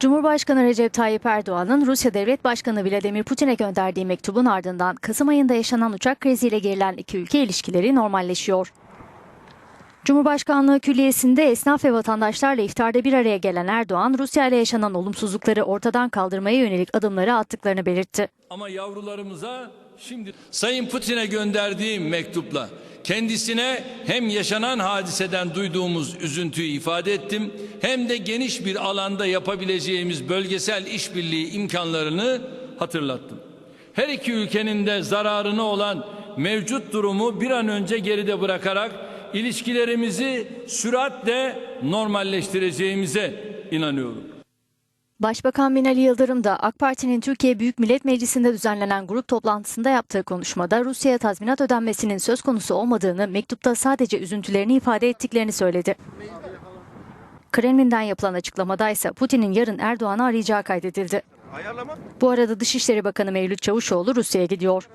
Cumhurbaşkanı Recep Tayyip Erdoğan'ın Rusya Devlet Başkanı Vladimir Putin'e gönderdiği mektubun ardından Kasım ayında yaşanan uçak kriziyle gerilen iki ülke ilişkileri normalleşiyor. Cumhurbaşkanlığı Külliyesi'nde esnaf ve vatandaşlarla iftarda bir araya gelen Erdoğan, Rusya ile yaşanan olumsuzlukları ortadan kaldırmaya yönelik adımları attıklarını belirtti. Ama yavrularımıza şimdi Sayın Putin'e gönderdiğim mektupla kendisine hem yaşanan hadiseden duyduğumuz üzüntüyü ifade ettim hem de geniş bir alanda yapabileceğimiz bölgesel işbirliği imkanlarını hatırlattım. Her iki ülkenin de zararına olan mevcut durumu bir an önce geride bırakarak ilişkilerimizi süratle normalleştireceğimize inanıyorum. Başbakan Binali Yıldırım da AK Parti'nin Türkiye Büyük Millet Meclisi'nde düzenlenen grup toplantısında yaptığı konuşmada Rusya'ya tazminat ödenmesinin söz konusu olmadığını, mektupta sadece üzüntülerini ifade ettiklerini söyledi. Kremlin'den yapılan açıklamada ise Putin'in yarın Erdoğan'ı arayacağı kaydedildi. Bu arada Dışişleri Bakanı Mevlüt Çavuşoğlu Rusya'ya gidiyor.